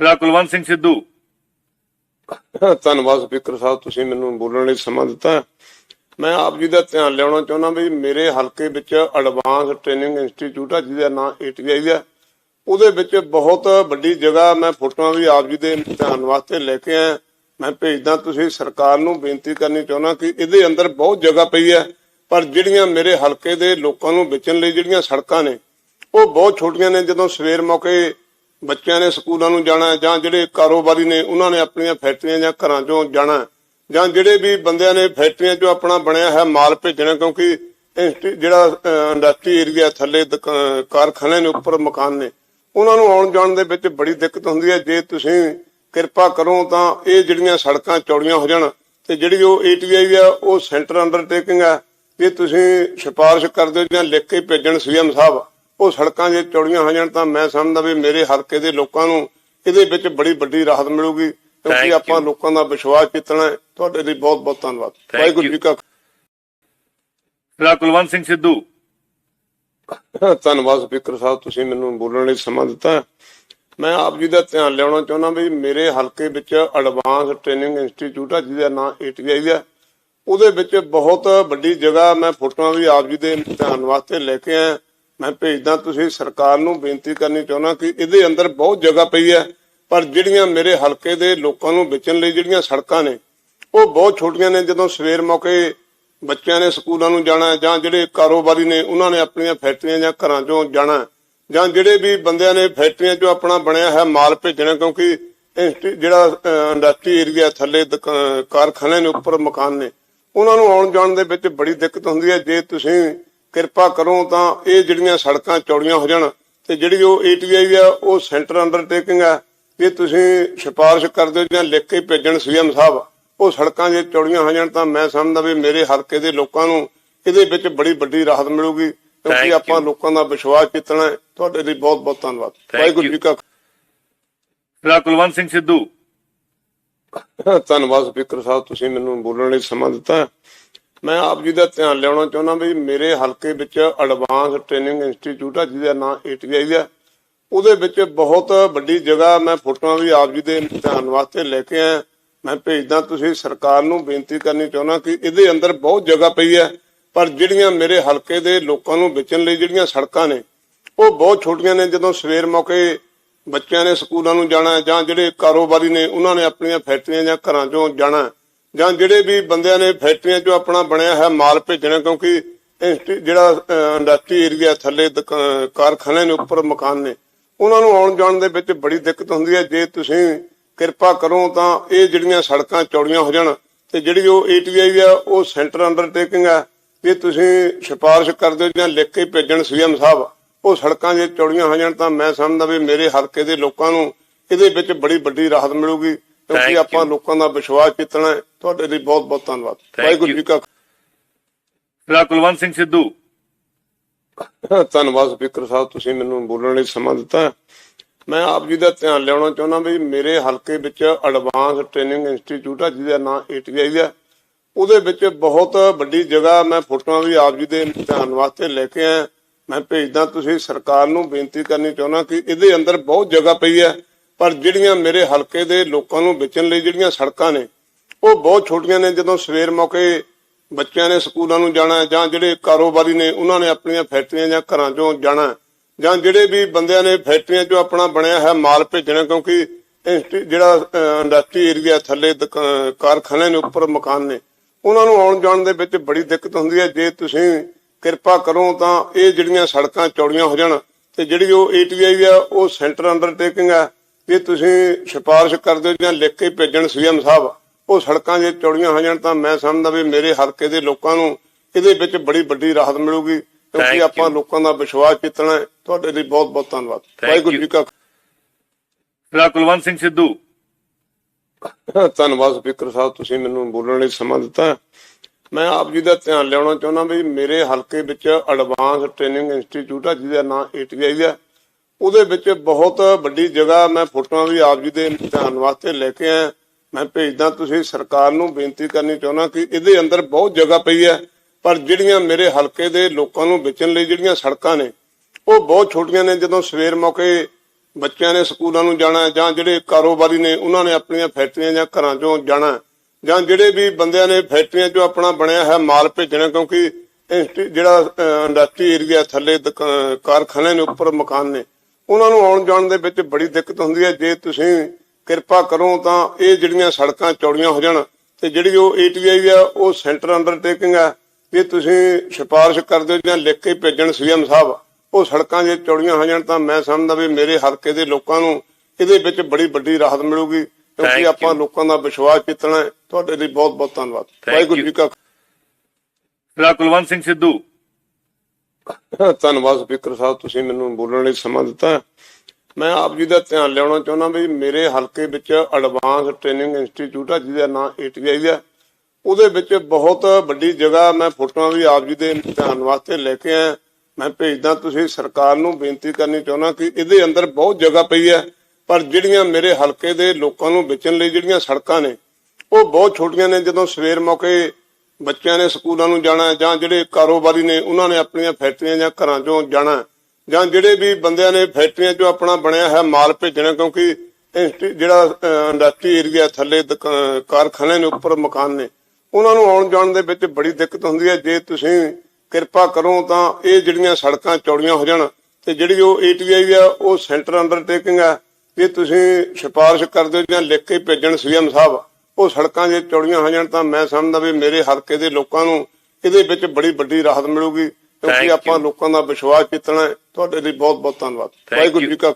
ਰਾ ਕੁਲਵੰਤ ਸਿੰਘ ਸਿੱਧੂ। ਧੰਨਵਾਦ ਸਪੀਕਰ ਸਾਹਿਬ, ਤੁਸੀਂ ਮੈਨੂੰ ਬੋਲਣ ਲਈ ਸਮਾਂ ਦਿੱਤਾ। ਮੈਂ ਆਪ ਜੀ ਦਾ ਧਿਆਨ ਲਿਆਉਣਾ ਚਾਹੁੰਦਾ ਵੀ ਮੇਰੇ ਹਲਕੇ ਵਿੱਚ ਐਡਵਾਂਸ ਟ੍ਰੇਨਿੰਗ ਇੰਸਟੀਚਿਊਟ ਆ, ਜਿਹਦਾ ਨਾਮ ਏਟੀਆਈ ਹੈ ਉਹਦੇ ਵਿੱਚ ਬਹੁਤ ਵੱਡੀ ਜਗ੍ਹਾ ਮੈਂ ਫੋਟੋਆਂ ਵੀ ਆਪ ਜੀ ਦੇ ਧਿਆਨ ਵਾਸਤੇ ਲੈ ਕੇ ਆਇਆ। ਮੈਂ ਭੇਜਦਾ ਤੁਸੀਂ ਸਰਕਾਰ ਨੂੰ ਬੇਨਤੀ ਕਰਨੀ ਚਾਹੁੰਦਾ ਕਿ ਇਹਦੇ ਅੰਦਰ ਬਹੁਤ ਜਗ੍ਹਾ ਪਈ ਹੈ ਪਰ ਜਿਹੜੀਆਂ ਮੇਰੇ ਹਲਕੇ ਦੇ ਲੋਕਾਂ ਨੂੰ ਵੇਚਣ ਲਈ ਜਿਹੜੀਆਂ ਸੜਕਾਂ ਨੇ, ਉਹ ਬਹੁਤ ਛੋਟੀਆਂ ਨੇ। ਜਦੋਂ ਸਵੇਰ ਮੌਕੇ ਬੱਚਿਆਂ ਨੇ ਸਕੂਲਾਂ ਨੂੰ ਜਾਣਾ ਜਾਂ ਜਿਹੜੇ ਕਾਰੋਬਾਰੀ ਨੇ, ਉਹਨਾਂ ਨੇ ਆਪਣੀਆਂ ਫੈਕਟਰੀਆਂ ਜਾਂ ਘਰਾਂ ਚੋਂ ਜਾਣਾ ਜਾਂ ਜਿਹੜੇ ਵੀ ਬੰਦਿਆਂ ਨੇ ਫੈਕਟਰੀਆਂ ਚੋਂ ਆਪਣਾ ਬਣਿਆ ਹੈ ਮਾਲ ਭੇਜਣਾ ਕਿਉਂਕਿ ਇੰਸਟੀ- ਜਿਹੜਾ ਇੰਡਸਟਰੀ ਏਰੀਆ ਥੱਲੇ ਕਾਰਖਾਨੇ ਨੇ ਉੱਪਰ ਮਕਾਨ ਨੇ, ਉਹਨਾਂ ਨੂੰ ਆਉਣ ਜਾਣ ਦੇ ਵਿੱਚ ਬੜੀ ਦਿੱਕਤ ਹੁੰਦੀ ਹੈ। ਜੇ ਤੁਸੀਂ ਕਿਰਪਾ ਕਰੋ ਤਾਂ ਇਹ ਜਿਹੜੀਆਂ ਸੜਕਾਂ ਚੌੜੀਆਂ ਹੋ ਜਾਣ ਤੇ ਜਿਹੜੀ ਉਹ ਏਟੀਆਈ ਆ ਉਹ ਸੈਂਟਰ ਅੰਡਰਟੇਕਿੰਗ ਆ ਜੇ ਤੁਸੀਂ ਸਿਫਾਰਿਸ਼ ਕਰਦੇ ਹੋ ਜਾਂ ਲਿਖ ਕੇ ਭੇਜਣ ਸੀਐਮ ਸਾਹਿਬ ਉਹ ਸੜਕਾਂ ਜੇ ਚੌੜੀਆਂ ਹੋ ਜਾਣ ਤਾਂ ਮੈਂ ਸਮਝਦਾ ਵੀ ਮੇਰੇ ਹਲਕੇ ਦੇ ਲੋਕਾਂ ਨੂੰ ਇਹਦੇ ਵਿੱਚ ਬੜੀ ਵੱਡੀ ਰਾਹਤ ਮਿਲੂਗੀ ਕਿਉਂਕਿ. ਆਪਾਂ ਲੋਕਾਂ ਦਾ ਵਿਸ਼ਵਾਸ ਜਿੱਤਣਾ ਹੈ। ਤੁਹਾਡੇ ਲਈ ਬਹੁਤ ਬਹੁਤ ਧੰਨਵਾਦ। ਵਾਹਿਗੁਰੂ. ਜੀ ਕਾ ਰਾ ਕੁਲਵੰਤ ਸਿੰਘ ਸਿੱਧੂ। ਧੰਨਵਾਦ ਸਪੀਕਰ ਸਾਹਿਬ ਤੁਸੀਂ ਮੈਨੂੰ ਬੋਲਣ ਲਈ ਸਮਾਂ ਦਿੱਤਾ। ਮੈਂ ਆਪ ਜੀ ਦਾ ਧਿਆਨ ਲਿਆਉਣਾ ਚਾਹੁੰਦਾ ਵੀ ਮੇਰੇ ਹਲਕੇ ਵਿੱਚ ਐਡਵਾਂਸ ਟ੍ਰੇਨਿੰਗ ਇੰਸਟੀਚਿਊਟ ਆ ਜਿਹਦਾ ਨਾਮ ਏਟੀਆਈ ਹੈ ਉਹਦੇ ਵਿੱਚ ਬਹੁਤ ਵੱਡੀ ਜਗ੍ਹਾ ਮੈਂ ਫੋਟੋਆਂ ਵੀ ਆਪ ਜੀ ਦੇ ਧਿਆਨ ਵਾਸਤੇ ਲੈ ਕੇ ਆਇਆ। ਮੈਂ ਭੇਜਦਾ, ਤੁਸੀਂ ਸਰਕਾਰ ਨੂੰ ਬੇਨਤੀ ਕਰਨੀ ਚਾਹੁੰਦਾ ਕਿ ਇਹਦੇ ਅੰਦਰ ਬਹੁਤ ਜਗ੍ਹਾ ਪਈ ਹੈ, ਪਰ ਜਿਹੜੀਆਂ ਮੇਰੇ ਹਲਕੇ ਦੇ ਲੋਕਾਂ ਨੂੰ ਵੇਚਣ ਲਈ ਜਿਹੜੀਆਂ ਸੜਕਾਂ ਨੇ, ਉਹ ਬਹੁਤ ਛੋਟੀਆਂ ਨੇ। ਜਦੋਂ ਸਵੇਰ ਮੌਕੇ ਬੱਚਿਆਂ ਨੇ ਸਕੂਲਾਂ ਨੂੰ ਜਾਣਾ, ਜਾਂ ਜਿਹੜੇ ਕਾਰੋਬਾਰੀ ਨੇ, ਉਹਨਾਂ ਨੇ ਆਪਣੀਆਂ ਫੈਕਟਰੀਆਂ ਜਾਂ ਘਰਾਂ ਚੋਂ ਜਾਣਾ, ਜਾਂ ਜਿਹੜੇ ਵੀ ਬੰਦਿਆਂ ਨੇ ਫੈਕਟਰੀਆਂ ਚੋਂ ਆਪਣਾ ਬਣਿਆ ਹੈ ਮਾਲ ਭੇਜਣਾ, ਕਿਉਂਕਿ ਇੰਸਟੀ- ਜਿਹੜਾ ਇੰਡਸਟਰੀ ਏਰੀਆ ਥੱਲੇ ਦੁਕਾ- ਕਾਰਖਾਨੇ ਨੇ ਉੱਪਰ ਮਕਾਨ ਨੇ, ਉਹਨਾਂ ਨੂੰ ਆਉਣ ਜਾਣ ਦੇ ਵਿੱਚ ਬੜੀ ਦਿੱਕਤ ਹੁੰਦੀ ਹੈ। ਜੇ ਤੁਸੀਂ ਕਿਰਪਾ ਕਰੋ ਤਾਂ ਇਹ ਜਿਹੜੀਆਂ ਸੜਕਾਂ ਚੌੜੀਆਂ ਹੋ ਜਾਣ ਤੇ ਜਿਹੜੀ ਉਹ ਏਟੀਆਈ ਆ ਉਹ ਸੈਂਟਰ ਅੰਡਰਟੇਕਿੰਗ ਆ। ਜੇ ਤੁਸੀਂ ਸਿਫਾਰਿਸ਼ ਕਰਦੇ ਹੋ ਜਾਂ ਲਿਖ ਕੇ ਭੇਜਣ ਸੀਐਮ ਸਾਹਿਬ ਉਹ ਸੜਕਾਂ ਜੇ ਚੌੜੀਆਂ ਹੋ ਜਾਣ ਤਾਂ ਮੈਂ ਸਮਝਦਾ ਵੀ ਮੇਰੇ ਹਲਕੇ ਦੇ ਲੋਕਾਂ ਨੂੰ ਇਹਦੇ ਵਿੱਚ ਬੜੀ ਵੱਡੀ ਰਾਹਤ ਮਿਲੂਗੀ ਕਿਉਂਕਿ. ਆਪਾਂ ਲੋਕਾਂ ਦਾ ਵਿਸ਼ਵਾਸ ਜਿੱਤਣਾ ਹੈ। ਤੁਹਾਡੇ ਲਈ ਬਹੁਤ ਬਹੁਤ ਧੰਨਵਾਦ। ਵਾਹਿਗੁਰੂ. ਜੀ ਕਾ ਰਾ ਕੁਲਵੰਤ ਸਿੰਘ ਸਿੱਧੂ। ਧੰਨਵਾਦ ਸਪੀਕਰ ਸਾਹਿਬ ਤੁਸੀਂ ਮੈਨੂੰ ਬੋਲਣ ਲਈ ਸਮਾਂ ਦਿੱਤਾ। ਮੈਂ ਆਪ ਜੀ ਦਾ ਧਿਆਨ ਲਿਆਉਣਾ ਚਾਹੁੰਦਾ ਵੀ ਮੇਰੇ ਹਲਕੇ ਵਿੱਚ ਐਡਵਾਂਸ ਟ੍ਰੇਨਿੰਗ ਇੰਸਟੀਚਿਊਟ ਆ, ਜਿਹਦਾ ਨਾਮ ਏਟੀਆਈ ਆ। ਉਹਦੇ ਵਿੱਚ ਬਹੁਤ ਵੱਡੀ ਜਗ੍ਹਾ ਮੈਂ ਫੋਟੋਆਂ ਵੀ ਆਪ ਜੀ ਦੇ ਧਿਆਨ ਵਾਸਤੇ ਲੈ ਕੇ ਆਇਆ। ਮੈਂ ਭੇਜਦਾ ਤੁਸੀਂ ਸਰਕਾਰ ਨੂੰ ਬੇਨਤੀ ਕਰਨੀ ਚਾਹੁੰਦਾ ਕਿ ਇਹਦੇ ਅੰਦਰ ਬਹੁਤ ਜਗ੍ਹਾ ਪਈ ਹੈ, ਪਰ ਜਿਹੜੀਆਂ ਮੇਰੇ ਹਲਕੇ ਦੇ ਲੋਕਾਂ ਨੂੰ ਵੇਚਣ ਲਈ ਜਿਹੜੀਆਂ ਸੜਕਾਂ ਨੇ, ਉਹ ਬਹੁਤ ਛੋਟੀਆਂ ਨੇ। ਜਦੋਂ ਸਵੇਰ ਮੌਕੇ ਬੱਚਿਆਂ ਨੇ ਸਕੂਲਾਂ ਨੂੰ ਜਾਣਾ ਜਾਂ ਜਿਹੜੇ ਕਾਰੋਬਾਰੀ ਨੇ, ਉਹਨਾਂ ਨੇ ਆਪਣੀਆਂ ਫੈਕਟਰੀਆਂ ਜਾਂ ਘਰਾਂ ਚੋਂ ਜਾਣਾ ਜਾਂ ਜਿਹੜੇ ਵੀ ਬੰਦਿਆਂ ਨੇ ਫੈਕਟਰੀਆਂ ਚੋਂ ਆਪਣਾ ਬਣਿਆ ਹੈ ਮਾਲ ਭੇਜਣਾ, ਕਿਉਂਕਿ ਇੰਸਟੀ- ਜਿਹੜਾ ਇੰਡਸਟਰੀ ਏਰੀਆ ਥੱਲੇ ਕਾਰਖਾਨੇ ਨੇ ਉੱਪਰ ਮਕਾਨ ਨੇ, ਉਹਨਾਂ ਨੂੰ ਆਉਣ ਜਾਣ ਦੇ ਵਿੱਚ ਬੜੀ ਦਿੱਕਤ ਹੁੰਦੀ ਹੈ। ਜੇ ਤੁਸੀਂ ਕਿਰਪਾ ਕਰੋ ਤਾਂ ਇਹ ਜਿਹੜੀਆਂ ਸੜਕਾਂ ਚੌੜੀਆਂ ਹੋ ਜਾਣ ਤੇ ਜਿਹੜੀ ਉਹ ਏਟੀਆਈ ਆ ਉਹ ਸੈਂਟਰ ਅੰਡਰਟੇਕਿੰਗ ਆ ਜੇ ਤੁਸੀਂ ਸਿਫਾਰਿਸ਼ ਕਰਦੇ ਹੋ ਜਾਂ ਲਿਖ ਕੇ ਭੇਜਣ ਸੀਐਮ ਸਾਹਿਬ, ਉਹ ਸੜਕਾਂ ਜੇ ਚੌੜੀਆਂ ਹੋ ਜਾਣ ਤਾਂ ਮੈਂ ਸਮਝਦਾ ਵੀ ਮੇਰੇ ਹਲਕੇ ਦੇ ਲੋਕਾਂ ਨੂੰ ਇਹਦੇ ਵਿੱਚ ਬੜੀ ਵੱਡੀ ਰਾਹਤ ਮਿਲੂਗੀ। ਕਿਉਂਕਿ. ਆਪਾਂ ਲੋਕਾਂ ਦਾ ਵਿਸ਼ਵਾਸ ਜਿੱਤਣਾ ਹੈ ਤੁਹਾਡੇ ਲਈ ਬਹੁਤ ਬਹੁਤ ਧੰਨਵਾਦ। ਵਾਹਿਗੁਰੂ. ਜੀ ਕਾ ਰਾ ਕੁਲਵੰਤ ਸਿੰਘ ਸਿੱਧੂ। ਧੰਨਵਾਦ ਸਪੀਕਰ ਸਾਹਿਬ ਤੁਸੀਂ ਮੈਨੂੰ ਬੋਲਣ ਲਈ ਸਮਾਂ ਦਿੱਤਾ। ਮੈਂ ਆਪ ਜੀ ਦਾ ਧਿਆਨ ਲਿਆਉਣਾ ਚਾਹੁੰਦਾ ਵੀ ਮੇਰੇ ਹਲਕੇ ਵਿੱਚ ਐਡਵਾਂਸ ਟ੍ਰੇਨਿੰਗ ਇੰਸਟੀਚਿਊਟ ਆ ਜਿਹਦਾ ਨਾਮ ਏਟੀਆਈ ਹੈ ਉਹਦੇ ਵਿੱਚ ਬਹੁਤ ਵੱਡੀ ਜਗ੍ਹਾ ਮੈਂ ਫੋਟੋਆਂ ਵੀ ਆਪ ਜੀ ਦੇ ਧਿਆਨ ਵਾਸਤੇ ਲੈ ਕੇ ਆਇਆ। ਮੈਂ ਭੇਜਦਾ ਤੁਸੀਂ ਸਰਕਾਰ ਨੂੰ ਬੇਨਤੀ ਕਰਨੀ ਚਾਹੁੰਦਾ ਕਿ ਇਹਦੇ ਅੰਦਰ ਬਹੁਤ ਜਗ੍ਹਾ ਪਈ ਹੈ। ਪਰ ਜਿਹੜੀਆਂ ਮੇਰੇ ਹਲਕੇ ਦੇ ਲੋਕਾਂ ਨੂੰ ਵੇਚਣ ਲਈ ਜਿਹੜੀਆਂ ਸੜਕਾਂ ਨੇ, ਉਹ ਬਹੁਤ ਛੋਟੀਆਂ ਨੇ। ਜਦੋਂ ਸਵੇਰ ਮੌਕੇ ਬੱਚਿਆਂ ਨੇ ਸਕੂਲਾਂ ਨੂੰ ਜਾਣਾ ਜਾਂ ਜਿਹੜੇ ਕਾਰੋਬਾਰੀ ਨੇ, ਉਹਨਾਂ ਨੇ ਆਪਣੀਆਂ ਫੈਕਟਰੀਆਂ ਜਾਂ ਘਰਾਂ ਚੋਂ ਜਾਣਾ ਜਾਂ ਜਿਹੜੇ ਵੀ ਬੰਦਿਆਂ ਨੇ ਫੈਕਟਰੀਆਂ ਚੋਂ ਆਪਣਾ ਬਣਿਆ ਹੈ ਮਾਲ ਭੇਜਣਾ ਕਿਉਂਕਿ ਇੰਸਟੀ- ਜਿਹੜਾ ਇੰਡਸਟਰੀ ਏਰੀਆ ਥੱਲੇ ਕਾਰਖਾਨੇ ਨੇ ਉੱਪਰ ਮਕਾਨ ਨੇ, ਉਹਨਾਂ ਨੂੰ ਆਉਣ ਜਾਣ ਦੇ ਵਿੱਚ ਬੜੀ ਦਿੱਕਤ ਹੁੰਦੀ ਹੈ। ਜੇ ਤੁਸੀਂ ਕਿਰਪਾ ਕਰੋ ਤਾਂ ਇਹ ਜਿਹੜੀਆਂ ਸੜਕਾਂ ਚੌੜੀਆਂ ਹੋ ਜਾਣ ਤੇ ਜਿਹੜੀ ਉਹ ਏਟੀਆਈ ਆ, ਉਹ ਸੈਂਟਰ ਅੰਡਰਟੇਕਿੰਗ ਆ ਜੇ ਤੁਸੀਂ ਸਿਫਾਰਿਸ਼ ਕਰਦੇ ਹੋ ਜਾਂ ਲਿਖ ਕੇ ਭੇਜਣ ਸੀਐਮ ਸਾਹਿਬ ਉਹ ਸੜਕਾਂ ਜੇ ਚੌੜੀਆਂ ਹੋ ਜਾਣ ਤਾਂ ਮੈਂ ਸਮਝਦਾ ਵੀ ਮੇਰੇ ਹਲਕੇ ਦੇ ਲੋਕਾਂ ਨੂੰ ਇਹਦੇ ਵਿੱਚ ਬੜੀ ਵੱਡੀ ਰਾਹਤ ਮਿਲੂਗੀ ਕਿਉਂਕਿ. ਆਪਾਂ ਲੋਕਾਂ ਦਾ ਵਿਸ਼ਵਾਸ ਜਿੱਤਣਾ ਹੈ। ਤੁਹਾਡੇ ਲਈ ਬਹੁਤ ਬਹੁਤ ਧੰਨਵਾਦ। ਵਾਹਿਗੁਰੂ. ਜੀ ਕਾ ਕੁਲਵੰਤ ਸਿੰਘ ਸਿੱਧੂ। ਧੰਨਵਾਦ ਸਪੀਕਰ ਸਾਹਿਬ ਤੁਸੀਂ ਮੈਨੂੰ ਬੋਲਣ ਲਈ ਸਮਾਂ ਦਿੱਤਾ। ਮੈਂ ਆਪ ਜੀ ਦਾ ਧਿਆਨ ਲਿਆਉਣਾ ਚਾਹੁੰਦਾ ਵੀ ਮੇਰੇ ਹਲਕੇ ਵਿੱਚ ਐਡਵਾਂਸ ਟ੍ਰੇਨਿੰਗ ਇੰਸਟੀਚਿਊਟ ਆ ਜਿਹਦਾ ਨਾਮ ਏਟੀਆਈ ਹੈ ਉਹਦੇ ਵਿੱਚ ਬਹੁਤ ਵੱਡੀ ਜਗ੍ਹਾ ਮੈਂ ਫੋਟੋਆਂ ਵੀ ਆਪ ਜੀ ਦੇ ਧਿਆਨ ਵਾਸਤੇ ਲੈ ਕੇ ਆਇਆ। ਮੈਂ ਭੇਜਦਾ, ਤੁਸੀਂ ਸਰਕਾਰ ਨੂੰ ਬੇਨਤੀ ਕਰਨੀ ਚਾਹੁੰਦਾ ਕਿ ਇਹਦੇ ਅੰਦਰ ਬਹੁਤ ਜਗ੍ਹਾ ਪਈ ਹੈ, ਪਰ ਜਿਹੜੀਆਂ ਮੇਰੇ ਹਲਕੇ ਦੇ ਲੋਕਾਂ ਨੂੰ ਵੇਚਣ ਲਈ ਜਿਹੜੀਆਂ ਸੜਕਾਂ ਨੇ, ਉਹ ਬਹੁਤ ਛੋਟੀਆਂ ਨੇ। ਜਦੋਂ ਸਵੇਰ ਮੌਕੇ ਬੱਚਿਆਂ ਨੇ ਸਕੂਲਾਂ ਨੂੰ ਜਾਣਾ, ਜਾਂ ਜਿਹੜੇ ਕਾਰੋਬਾਰੀ ਨੇ, ਉਹਨਾਂ ਨੇ ਆਪਣੀਆਂ ਫੈਕਟਰੀਆਂ ਜਾਂ ਘਰਾਂ ਚੋਂ ਜਾਣਾ, ਜਾਂ ਜਿਹੜੇ ਵੀ ਬੰਦਿਆਂ ਨੇ ਫੈਕਟਰੀਆਂ ਚੋਂ ਆਪਣਾ ਬਣਿਆ ਹੈ ਮਾਲ ਭੇਜਣਾ, ਕਿਉਂਕਿ ਜਿਹੜਾ ਇੰਡਸਟਰੀ ਏਰੀਆ ਥੱਲੇ ਕਾਰਖਾਨੇ ਨੇ, ਉੱਪਰ ਮਕਾਨ ਨੇ ਉਹਨਾਂ ਨੂੰ ਆਉਣ ਜਾਣ ਦੇ ਵਿੱਚ ਬੜੀ ਦਿੱਕਤ ਹੁੰਦੀ ਹੈ। ਜੇ ਤੁਸੀਂ ਕਿਰਪਾ ਕਰੋ ਤਾਂ ਇਹ ਜਿਹੜੀਆਂ ਸੜਕਾਂ ਚੌੜੀਆਂ ਹੋ ਜਾਣ ਤੇ ਜਿਹੜੀ ਉਹ ਏਟੀਆਈ ਆ ਉਹ ਸੈਂਟਰ ਅੰਡਰਟੇਕਿੰਗ ਆ। ਜੇ ਤੁਸੀਂ ਸਿਫਾਰਿਸ਼ ਕਰਦੇ ਹੋ ਜਾਂ ਲਿਖ ਕੇ ਭੇਜਣ ਸੀਐਮ ਸਾਹਿਬ ਉਹ ਸੜਕਾਂ ਜੇ ਚੌੜੀਆਂ ਹੋ ਜਾਣ ਤਾਂ ਮੈਂ ਸਮਝਦਾ ਵੀ ਮੇਰੇ ਹਲਕੇ ਦੇ ਲੋਕਾਂ ਨੂੰ ਇਹਦੇ ਵਿੱਚ ਬੜੀ ਵੱਡੀ ਰਾਹਤ ਮਿਲੂਗੀ ਕਿਉਂਕਿ. ਆਪਾਂ ਲੋਕਾਂ ਦਾ ਵਿਸ਼ਵਾਸ ਜਿੱਤਣਾ ਤੁਹਾਡੇ ਲਈ ਬਹੁਤ ਬਹੁਤ ਧੰਨਵਾਦ ਵਾਹਿਗੁਰੂ. ਜੀ ਕਾ ਕੁਲਵੰਤ ਸਿੰਘ ਸਿੱਧੂ ਧੰਨਵਾਦ ਸਪੀਕਰ ਸਾਹਿਬ, ਤੁਸੀਂ ਮੈਨੂੰ ਬੋਲਣ ਲਈ ਸਮਾਂ ਦਿੱਤਾ। ਮੈਂ ਆਪ ਜੀ ਦਾ ਧਿਆਨ ਲਿਆਉਣਾ ਚਾਹੁੰਦਾ ਵੀ ਮੇਰੇ ਹਲਕੇ ਵਿੱਚ ਐਡਵਾਂਸ ਟ੍ਰੇਨਿੰਗ ਇੰਸਟੀਚਿਊਟ ਆ, ਜਿਹਦਾ ਨਾਮ ਏਟੀਆਈ ਆ। ਉਹਦੇ ਵਿੱਚ ਬਹੁਤ ਵੱਡੀ ਜਗ੍ਹਾ ਮੈਂ ਫੋਟੋਆਂ ਵੀ ਆਪ ਜੀ ਦੇ ਧਿਆਨ ਵਾਸਤੇ ਲੈ ਕੇ ਆਇਆ। ਮੈਂ ਭੇਜਦਾ, ਤੁਸੀਂ ਸਰਕਾਰ ਨੂੰ ਬੇਨਤੀ ਕਰਨੀ ਚਾਹੁੰਦਾ ਕਿ ਇਹਦੇ ਅੰਦਰ ਬਹੁਤ ਜਗ੍ਹਾ ਪਈ ਹੈ ਪਰ ਜਿਹੜੀਆਂ ਮੇਰੇ ਹਲਕੇ ਦੇ ਲੋਕਾਂ ਨੂੰ ਵੇਚਣ ਲਈ ਜਿਹੜੀਆਂ ਸੜਕਾਂ ਨੇ, ਉਹ ਬਹੁਤ ਛੋਟੀਆਂ ਨੇ। ਜਦੋਂ ਸਵੇਰ ਮੌਕੇ ਬੱਚਿਆਂ ਨੇ ਸਕੂਲਾਂ ਨੂੰ ਜਾਣਾ ਜਾਂ ਜਿਹੜੇ ਕਾਰੋਬਾਰੀ ਨੇ, ਉਹਨਾਂ ਨੇ ਆਪਣੀਆਂ ਫੈਕਟਰੀਆਂ ਜਾਂ ਘਰਾਂ ਚੋਂ ਜਾਣਾ ਜਾਂ ਜਿਹੜੇ ਵੀ ਬੰਦਿਆਂ ਨੇ ਫੈਕਟਰੀਆਂ ਚੋਂ ਆਪਣਾ ਬਣਿਆ ਹੈ ਮਾਲ ਭੇਜਣਾ, ਕਿਉਂਕਿ ਇੰਸਟੀ- ਜਿਹੜਾ ਇੰਡਸਟਰੀ ਏਰੀਆ ਥੱਲੇ ਕਾਰਖਾਨੇ ਨੇ, ਉੱਪਰ ਮਕਾਨ ਨੇ, ਉਹਨਾਂ ਨੂੰ ਆਉਣ ਜਾਣ ਦੇ ਵਿੱਚ ਬੜੀ ਦਿੱਕਤ ਹੁੰਦੀ ਹੈ। ਜੇ ਤੁਸੀਂ ਕਿਰਪਾ ਕਰੋ ਤਾਂ ਇਹ ਜਿਹੜੀਆਂ ਸੜਕਾਂ ਚੌੜੀਆਂ ਹੋ ਜਾਣ ਤੇ ਜਿਹੜੀ ਉਹ ਏਟੀਆਈ ਆ, ਉਹ ਸੈਂਟਰ ਅੰਡਰਟੇਕਿੰਗ ਆ। ਜੇ ਤੁਸੀਂ ਸਿਫਾਰਿਸ਼ ਕਰਦੇ ਹੋ ਜਾਂ ਲਿਖ ਕੇ ਭੇਜਣ ਸੀਐਮ ਸਾਹਿਬ ਉਹ ਸੜਕਾਂ ਜੇ ਚੌੜੀਆਂ ਹੋ ਜਾਣ ਤਾਂ ਮੈਂ ਸਮਝਦਾ ਵੀ ਮੇਰੇ ਹਲਕੇ ਦੇ ਲੋਕਾਂ ਨੂੰ ਇਹਦੇ ਵਿੱਚ ਬੜੀ ਵੱਡੀ ਰਾਹਤ ਮਿਲੂਗੀ ਕਿਉਂਕਿ. ਆਪਾਂ ਲੋਕਾਂ ਦਾ ਵਿਸ਼ਵਾਸ ਜਿੱਤਣਾ ਹੈ ਤੁਹਾਡੇ ਲਈ ਬਹੁਤ ਬਹੁਤ ਧੰਨਵਾਦ ਵਾਹਿਗੁਰੂ. ਜੀ ਕਾ